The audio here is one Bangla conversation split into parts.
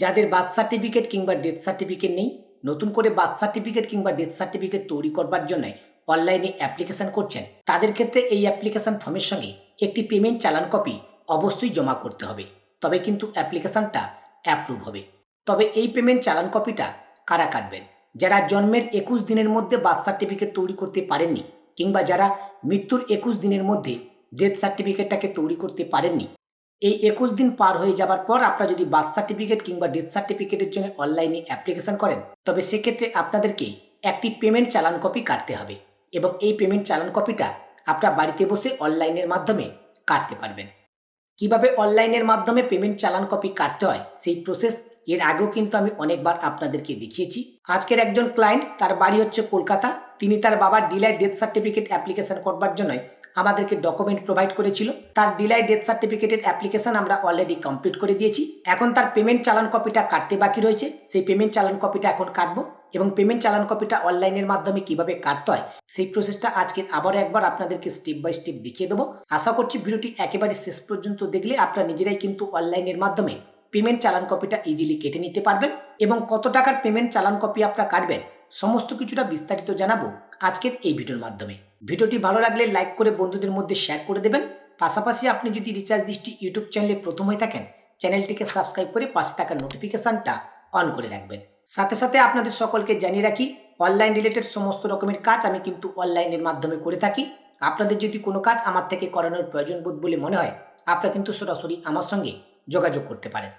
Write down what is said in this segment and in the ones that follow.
যাদের বার্থ সার্টিফিকেট কিংবা ডেথ সার্টিফিকেট নেই, নতুন করে বার্থ সার্টিফিকেট কিংবা ডেথ সার্টিফিকেট তৈরি করবার জন্য অনলাইনে অ্যাপ্লিকেশন করছেন। তাদের ক্ষেত্রে এই অ্যাপ্লিকেশন ফর্মের সঙ্গে একটি পেমেন্ট চালান কপি অবশ্যই জমা করতে হবে। তবে কিন্তু অ্যাপ্লিকেশনটা অ্যাপ্রুভ হবে। তবে এই পেমেন্ট চালান কপিটা কারা কাটবেন? যারা জন্মের একুশ দিনের মধ্যে বার্থ সার্টিফিকেট তৈরি করতে পারেননি, কিংবা যারা মৃত্যুর একুশ দিনের মধ্যে ডেথ সার্টিফিকেটটাকে তৈরি করতে পারেননি এই একুশ দিন পার হয়ে যাবার পর আপনারা যদি বার্থ সার্টিফিকেট কিংবা ডেথ সার্টিফিকেটের জন্য অনলাইনে অ্যাপ্লিকেশন করেন, তবে সেক্ষেত্রে আপনাদেরকে একটি পেমেন্ট চালান কপি কাটতে হবে এবং এই পেমেন্ট চালান কপিটা আপনার বাড়িতে বসে অনলাইনের মাধ্যমে কাটতে পারবেন। কীভাবে অনলাইনের মাধ্যমে পেমেন্ট চালান কপি কাটতে হয় সেই প্রসেস এর আগেও কিন্তু আমি অনেকবার আপনাদেরকে দেখিয়েছি। আজকের একজন ক্লায়েন্ট, তার বাড়ি হচ্ছে কলকাতা, তিনি তার বাবার ডিলাই ডেথ সার্টিফিকেট অ্যাপ্লিকেশন করবার জন্য আমাদেরকে ডকুমেন্ট প্রোভাইড করেছিল। তার ডিলাই ডেথ সার্টিফিকেটের অ্যাপ্লিকেশন আমরা অলরেডি কমপ্লিট করে দিয়েছি। এখন তার পেমেন্ট চালান কপিটা কাটতে বাকি রয়েছে। সেই পেমেন্ট চালান কপিটা এখন কাটবো এবং পেমেন্ট চালান কপিটা অনলাইনের মাধ্যমে কীভাবে কাটতে হয়, সেই প্রসেসটা আজকে আবারও একবার আপনাদেরকে স্টেপ বাই স্টেপ দেখিয়ে দেবো। আশা করছি ভিডিওটি একেবারে শেষ পর্যন্ত দেখলে আপনারা নিজেরাই কিন্তু অনলাইনের মাধ্যমে পেমেন্ট চালান কপিটা ইজিলি কেটে নিতে পারবেন এবং কত টাকার পেমেন্ট চালান কপি আপনারা কাটবেন, সমস্ত কিছুটা বিস্তারিত জানাব আজকের এই ভিডিওর মাধ্যমে। ভিডিওটি ভালো লাগলে লাইক করে বন্ধুদের মধ্যে শেয়ার করে দেবেন। পাশাপাশি আপনি যদি রিচার্জ দৃষ্টি ইউটিউব চ্যানেলে প্রথম হয়ে থাকেন, চ্যানেলটিকে সাবস্ক্রাইব করে পাশে থাকা নোটিফিকেশনটা অন করে রাখবেন। সাথে সাথে আপনাদের সকলকে জানিয়ে রাখি অনলাইন রিলেটেড সমস্ত রকমের কাজ আমি কিন্তু অনলাইনের মাধ্যমে করে থাকি। আপনাদের যদি কোনো কাজ আমার থেকে করানোর প্রয়োজন বোধ বলে মনে হয়, আপনারা কিন্তু সরাসরি আমার সঙ্গে যোগাযোগ করতে পারেন।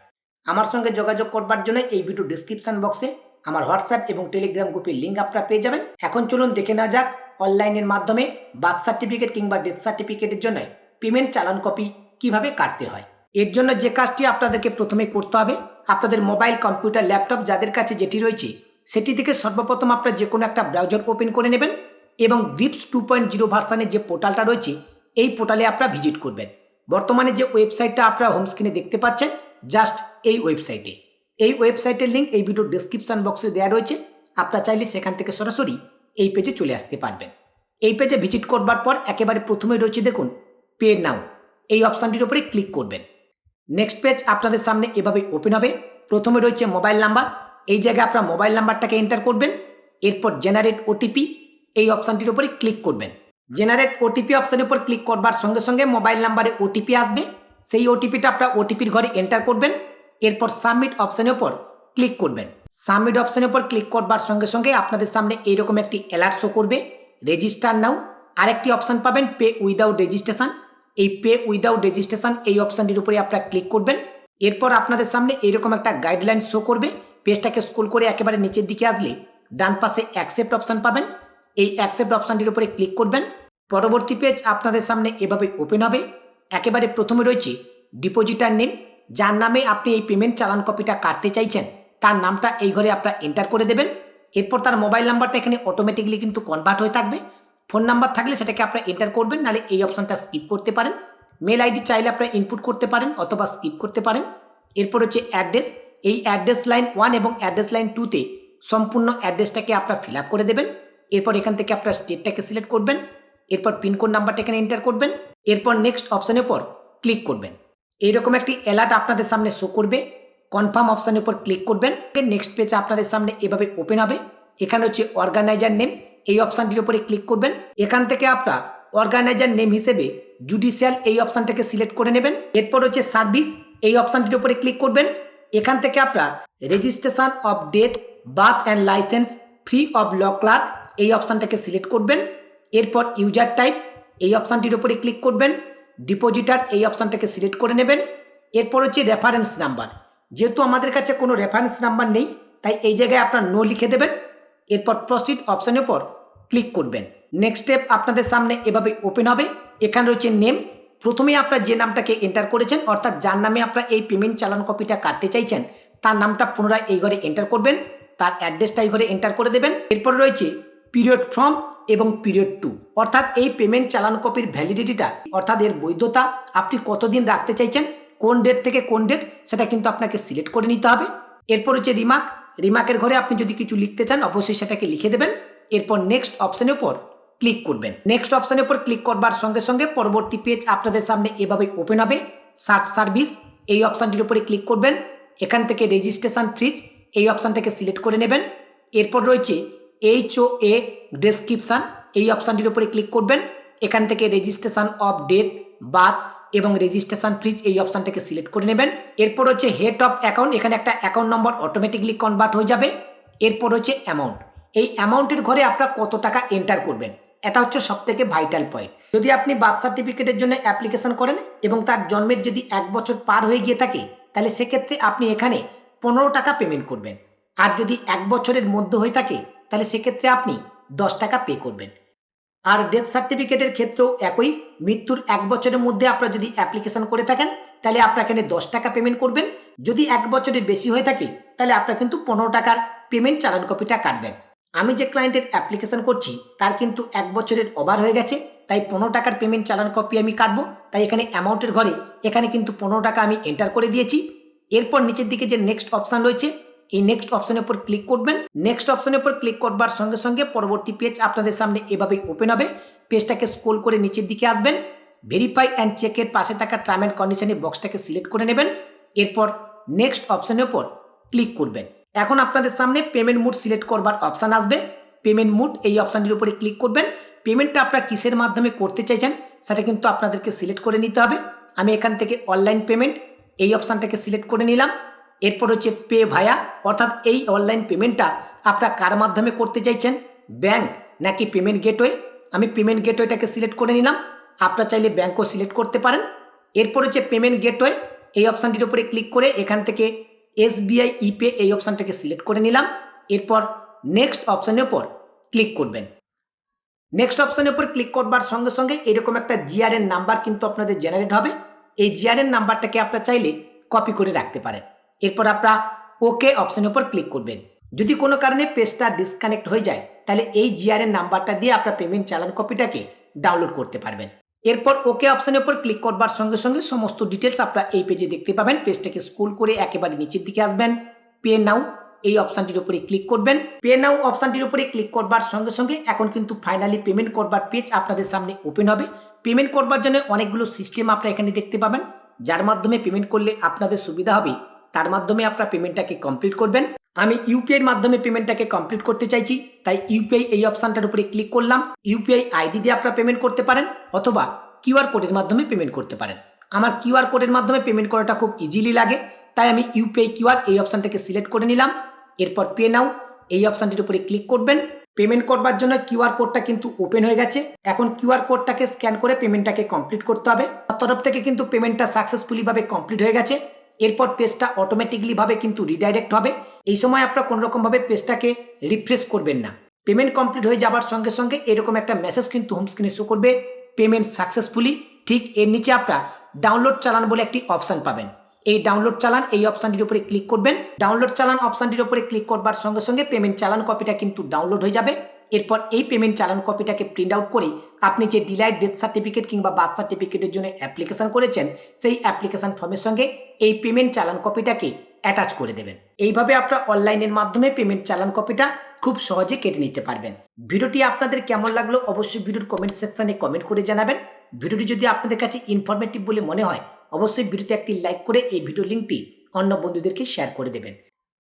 আমার সঙ্গে যোগাযোগ করবার জন্য এই ভিডিও ডিসক্রিপশন বক্সে আমার হোয়াটসঅ্যাপ এবং টেলিগ্রাম গ্রুপের লিঙ্ক আপনারা পেয়ে যাবেন। এখন চলুন দেখে নেওয়া যাক অনলাইনের মাধ্যমে বার্থ সার্টিফিকেট কিংবা ডেথ সার্টিফিকেটের জন্য পেমেন্ট চালান কপি কীভাবে কাটতে হয়? এর জন্য যে কাজটি আপনাদেরকে প্রথমে করতে হবে, আপনাদের মোবাইল, কম্পিউটার, ল্যাপটপ যাদের কাছে যেটি রয়েছে, সেটি থেকে সর্বপ্রথম আপনারা যে কোনো একটা ব্রাউজার ওপেন করে নেবেন এবং ডিপস টু পয়েন্ট জিরো ভার্সানের যে পোর্টালটা রয়েছে, এই পোর্টালে আপনারা ভিজিট করবেন। বর্তমানে যে ওয়েবসাইটটা আপনারা হোম স্ক্রিনে দেখতে পাচ্ছেন, জাস্ট এই ওয়েবসাইটে। এই ওয়েবসাইটের লিঙ্ক এই ভিডিওর ডিসক্রিপশন বক্সে দেওয়া রয়েছে। আপনারা চাইলে সেখান থেকে সরাসরি এই পেজে চলে আসতে পারবেন। এই পেজে ভিজিট করবার পর একেবারে প্রথমে রয়েছে দেখুন পে নাও এই অপশানটির উপরে ক্লিক করবেন। নেক্সট পেজ আপনাদের সামনে এভাবে ওপেন হবে। প্রথমে রয়েছে মোবাইল নাম্বার এই জায়গায় আপনার মোবাইল নাম্বারটাকে এন্টার করবেন। এরপর জেনারেট ওটিপি এই অপশানটির উপরে ক্লিক করবেন। জেনারেট ওটিপি অপশানের উপর ক্লিক করবার সঙ্গে সঙ্গে মোবাইল নাম্বারে ওটিপি আসবে। সেই ওটিপিটা আপনার ওটিপির ঘরে এন্টার করবেন। এরপর সাবমিট অপশানের উপর ক্লিক করবেন। সাবমিট অপশনের উপর ক্লিক করবার সঙ্গে সঙ্গে আপনাদের সামনে এইরকম একটি অ্যালার্ট শো করবে। Register now. আরেকটি অপশান পাবেন পে উইদাউট রেজিস্ট্রেশন। এই পে উইদাউট রেজিস্ট্রেশন এই অপশানটির উপরে আপনারা ক্লিক করবেন। এরপর আপনাদের সামনে এইরকম একটা গাইডলাইন শো করবে। পেজটাকে স্কুল করে একেবারে নিচের দিকে আসলে ডান পাশে অ্যাকসেপ্ট অপশান পাবেন। এই অ্যাকসেপ্ট অপশানটির উপরে ক্লিক করবেন। পরবর্তী পেজ আপনাদের সামনে এভাবে ওপেন হবে। একেবারে প্রথমে রয়েছে ডিপোজিটার নেম, যার নামে আপনি এই পেমেন্ট চালান কপিটা কাটতে চাইছেন। তার নামটা এই ঘরে আপনারা এন্টার করে দেবেন। এরপর তার মোবাইল নাম্বারটা এখানে অটোমেটিকলি কিন্তু কনভার্ট হয়ে থাকবে। ফোন নাম্বার থাকলে সেটাকে আপনারা এন্টার করবেন, নাহলে এই অপশনটা স্কিপ করতে পারেন। মেল আইডি চাইলে আপনারা ইনপুট করতে পারেন অথবা স্কিপ করতে পারেন। এরপর হচ্ছে অ্যাড্রেস এই অ্যাড্রেস লাইন ওয়ান এবং অ্যাড্রেস লাইন টুতে সম্পূর্ণ অ্যাড্রেসটাকে আপনারা ফিল করে দেবেন। এরপর এখান থেকে আপনার স্টেটটাকে সিলেক্ট করবেন। এরপর পিনকোড নাম্বারটা এখানে এন্টার করবেন। এরপর নেক্সট অপশানের পর ক্লিক করবেন। এইরকম একটি অ্যালার্ট আপনাদের সামনে শো করবে। কনফার্ম অপশানের উপর ক্লিক করবেন। নেক্সট পেজে আপনাদের সামনে এভাবে ওপেন হবে। এখানে হচ্ছে অর্গানাইজার নেম এই অপশানটির উপরে ক্লিক করবেন। এখান থেকে আপনারা অর্গানাইজার নেম হিসেবে জুডিশিয়াল এই অপশানটাকে সিলেক্ট করে নেবেন। এরপর হচ্ছে সার্ভিস এই অপশানটির উপরে ক্লিক করবেন। এখান থেকে আপনারা registration of death birth and license free of law clerk এই অপশানটাকে সিলেক্ট করবেন। এরপর ইউজার টাইপ এই অপশানটির উপরে ক্লিক করবেন। ডিপোজিটার এই অপশানটাকে সিলেক্ট করে নেবেন। এরপর হচ্ছে রেফারেন্স নাম্বার যেহেতু আমাদের কাছে কোনো রেফারেন্স নাম্বার নেই, তাই এই জায়গায় আপনার নো লিখে দেবেন। এরপর প্রসিড অপশানের উপর ক্লিক করবেন। নেক্সট স্টেপ আপনাদের সামনে এভাবে ওপেন হবে। এখানে রয়েছে নেম প্রথমে আপনারা যে নামটাকে এন্টার করেছেন, অর্থাৎ যার নামে আপনারা এই পেমেন্ট চালান কপিটা কাটতে চাইছেন, তার নামটা পুনরায় এই ঘরে এন্টার করবেন। তার অ্যাড্রেসটা এই ঘরে এন্টার করে দেবেন। এরপর রয়েছে পিরিয়ড ফ্রম এবং পিরিয়ড টু অর্থাৎ এই পেমেন্ট চালান কপির ভ্যালিডিটিটা অর্থাৎ এর বৈধতা, আপনি কতদিন রাখতে চাইছেন কোন ডেট থেকে কোন ডেট সেটা কিন্তু আপনাকে সিলেক্ট করে নিতে হবে। এরপর হচ্ছে রিমার্ক রিমার্কের ঘরে আপনি যদি কিছু লিখতে চান, অবশ্যই সেটাকে লিখে দেবেন। এরপর নেক্সট অপশানের উপর ক্লিক করবেন। নেক্সট অপশনের উপর ক্লিক করবার সঙ্গে সঙ্গে পরবর্তী পেজ আপনাদের সামনে এভাবে ওপেন হবে। সার্চ সার্ভিস এই অপশানটির উপরে ক্লিক করবেন। এখান থেকে রেজিস্ট্রেশন ফ্রিজ এই অপশানটাকে সিলেক্ট করে নেবেন। এরপর রয়েছে এইচ ও এ ডেসক্রিপশান এই অপশানটির উপরে ক্লিক করবেন। এখান থেকে রেজিস্ট্রেশন অফ ডেথ বাথ এবং রেজিস্ট্রেশন ফ্রিজ এই অপশানটাকে সিলেক্ট করে নেবেন। এরপর হচ্ছে হেড অফ অ্যাকাউন্ট এখানে একটা অ্যাকাউন্ট নম্বর অটোমেটিকলি কনভার্ট হয়ে যাবে। এরপর হচ্ছে অ্যামাউন্ট এই অ্যামাউন্টের ঘরে আপনারা কত টাকা এন্টার করবেন? এটা হচ্ছে সব থেকে ভাইটাল পয়েন্ট যদি আপনি বার্থ সার্টিফিকেটের জন্য অ্যাপ্লিকেশন করেন এবং তার জন্মের যদি এক বছর পার হয়ে গিয়ে থাকে, তাহলে সেক্ষেত্রে আপনি এখানে পনেরো টাকা পেমেন্ট করবেন। আর যদি এক বছরের মধ্যে হয়ে থাকে, তাহলে সেক্ষেত্রে আপনি দশ টাকা পে করবেন। আর ডেথ সার্টিফিকেটের ক্ষেত্রেও একই। মৃত্যুর এক বছরের মধ্যে আপনারা যদি অ্যাপ্লিকেশন করে থাকেন, তাহলে আপনারা এখানে দশ টাকা পেমেন্ট করবেন। যদি এক বছরের বেশি হয়ে থাকে, তাহলে আপনারা কিন্তু পনেরো টাকার পেমেন্ট চালান কপিটা কাটবেন। আমি যে ক্লায়েন্টের অ্যাপ্লিকেশন করছি, তার কিন্তু এক বছরের ওভার হয়ে গেছে, তাই পনেরো টাকার পেমেন্ট চালান কপি আমি কাটবো। তাই এখানে অ্যামাউন্টের ঘরে এখানে কিন্তু পনেরো টাকা আমি এন্টার করে দিয়েছি। এরপর নিচের দিকে যে নেক্সট অপশান রয়েছে এই নেক্সট অপশনের উপর ক্লিক করবেন। নেক্সট অপশনের উপর ক্লিক করবার সঙ্গে সঙ্গে পরবর্তী পেজ আপনাদের সামনে এভাবেই ওপেন হবে। পেজটাকে স্ক্রোল করে নিচের দিকে আসবেন। ভেরিফাই অ্যান্ড চেকের পাশে থাকা টার্ম অ্যান্ড কন্ডিশনের বক্সটাকে সিলেক্ট করে নেবেন। এরপর নেক্সট অপশনের উপর ক্লিক করবেন। এখন আপনাদের সামনে পেমেন্ট মুড সিলেক্ট করবার অপশান আসবে। পেমেন্ট মুড এই অপশানটির উপরে ক্লিক করবেন। পেমেন্টটা আপনারা কিসের মাধ্যমে করতে চাইছেন সেটা কিন্তু আপনাদেরকে সিলেক্ট করে নিতে হবে। আমি এখান থেকে অনলাইন পেমেন্ট এই অপশানটাকে সিলেক্ট করে নিলাম। এরপর হচ্ছে পে ভায়া, অর্থাৎ এই অনলাইন পেমেন্টটা আপনারা কার মাধ্যমে করতে চাইছেন? ব্যাংক নাকি পেমেন্ট গেটওয়ে আমি পেমেন্ট গেটওয়েটাকে সিলেক্ট করে নিলাম। আপনারা চাইলে ব্যাংকও সিলেক্ট করতে পারেন। এরপর হচ্ছে পেমেন্ট গেটওয়ে এই অপশানটির উপরে ক্লিক করে এখান থেকে এসবিআই ইপে এই অপশানটাকে সিলেক্ট করে নিলাম। এরপর নেক্সট অপশানের উপর ক্লিক করবেন। নেক্সট অপশানের উপর ক্লিক করবার সঙ্গে সঙ্গে এরকম একটা জিআরএন নাম্বার কিন্তু আপনাদের জেনারেট হবে। এই জিআরএন নাম্বারটাকে আপনারা চাইলে কপি করে রাখতে পারেন। এরপর আপনারা ওকে অপশনের উপর ক্লিক করবেন। যদি কোনো কারণে পেজটা ডিসকানেক্ট হয়ে যায়, তাহলে এই জিআরএন নাম্বারটা দিয়ে আপনার পেমেন্ট চালান কপিটাকে ডাউনলোড করতে পারবেন। এরপর ওকে অপশনের উপর ক্লিক করবার সঙ্গে সঙ্গে সমস্ত ডিটেলস আপনারা এই পেজে দেখতে পাবেন। পেজটাকে স্কুল করে একেবারে নিচের দিকে আসবেন। পে নাও এই অপশানটির উপরে ক্লিক করবেন। পে নাও অপশানটির উপরে ক্লিক করবার সঙ্গে সঙ্গে এখন কিন্তু ফাইনালি পেমেন্ট করবার পেজ আপনাদের সামনে ওপেন হবে। পেমেন্ট করবার জন্য অনেকগুলো সিস্টেম আপনারা এখানে দেখতে পাবেন। যার মাধ্যমে পেমেন্ট করলে আপনাদের সুবিধা হবে। তার মাধ্যমে আপনারা পেমেন্টটাকে কমপ্লিট করবেন। আমি ইউপিআইয়ের মাধ্যমে পেমেন্টটাকে কমপ্লিট করতে চাইছি, তাই ইউপিআই এই অপশানটার উপরে ক্লিক করলাম। ইউপিআই আইডি দিয়ে আপনারা পেমেন্ট করতে পারেন, অথবা কিউআর কোডের মাধ্যমে পেমেন্ট করতে পারেন। আমার কিউআর কোডের মাধ্যমে পেমেন্ট করাটা খুব ইজিলি লাগে, তাই আমি ইউপিআই কিউআর এই অপশানটাকে সিলেক্ট করে নিলাম। এরপর পে নাও এই অপশানটির উপরে ক্লিক করবেন। পেমেন্ট করবার জন্য কিউআর কোডটা কিন্তু ওপেন হয়ে গেছে। এখন কিউআর কোডটাকে স্ক্যান করে পেমেন্টটাকে কমপ্লিট করতে হবে। তার তরফ থেকে কিন্তু পেমেন্টটা সাকসেসফুলি ভাবে কমপ্লিট হয়ে গেছে। এরপর পেজটা অটোমেটিকলিভাবে কিন্তু রিডাইরেক্ট হবে। এই সময় আপনারা কোনোরকমভাবে পেজটাকে রিফ্রেশ করবেন না। পেমেন্ট কমপ্লিট হয়ে যাবার সঙ্গে সঙ্গে এরকম একটা মেসেজ কিন্তু হোম স্ক্রিনে শো করবে পেমেন্ট সাকসেসফুলি ঠিক এর নিচে আপনারা ডাউনলোড চালান বলে একটি অপশান পাবেন। এই ডাউনলোড চালান এই অপশানটির উপরে ক্লিক করবেন। ডাউনলোড চালান অপশানটির উপরে ক্লিক করবার সঙ্গে সঙ্গে পেমেন্ট চালান কপিটা কিন্তু ডাউনলোড হয়ে যাবে। এরপর এই পেমেন্ট চালান কপিটাকে প্রিন্ট আউট করে আপনি যে ডিলাইট ডেথ সার্টিফিকেট কিংবা বার্থ সার্টিফিকেটের জন্য অ্যাপ্লিকেশন করেছেন, সেই অ্যাপ্লিকেশন ফর্মের সঙ্গে এই পেমেন্ট চালান কপিটাকে অ্যাটাচ করে দেবেন। এইভাবে আপনারা অনলাইনের মাধ্যমে পেমেন্ট চালান কপিটা খুব সহজে কেটে নিতে পারবেন। ভিডিওটি আপনাদের কেমন লাগল অবশ্যই ভিডিওর কমেন্ট সেকশনে কমেন্ট করে জানাবেন। ভিডিওটি যদি আপনাদের কাছে ইনফরমেটিভ বলে মনে হয়, অবশ্যই ভিডিওতে একটি লাইক করে এই ভিডিও লিঙ্কটি অন্য বন্ধুদেরকে শেয়ার করে দেবেন।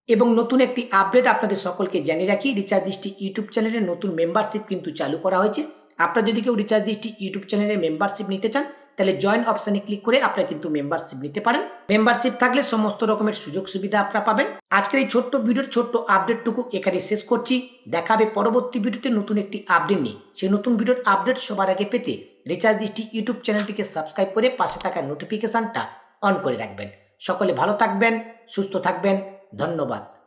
এবং নতুন একটি আপডেট আপনাদের সকলকে জানিয়ে রাখি রিচার্জ দৃষ্টি ইউটিউব চ্যানেলের নতুন মেম্বারশিপ কিন্তু চালু করা হয়েছে। আপনারা যদি কেউ রিচার্জ দৃষ্টি ইউটিউব চ্যানেলের মেম্বারশিপ নিতে চান, তাহলে জয়েন অপশানে ক্লিক করে আপনারা কিন্তু মেম্বারশিপ নিতে পারেন। মেম্বারশিপ থাকলে সমস্ত রকমের সুযোগ সুবিধা আপনারা পাবেন। আজকের এই ছোট্ট ভিডিওর ছোট্ট আপডেটটুকু এখানে শেষ করছি। দেখাবে পরবর্তী ভিডিওতে নতুন একটি আপডেট নিয়ে। সেই নতুন ভিডিওর আপডেট সবার আগে পেতে রিচার্জ দৃষ্টি ইউটিউব চ্যানেলটিকে সাবস্ক্রাইব করে পাশে থাকা নোটিফিকেশনটা অন করে রাখবেন। সকলে ভালো থাকবেন, সুস্থ থাকবেন। ধন্যবাদ।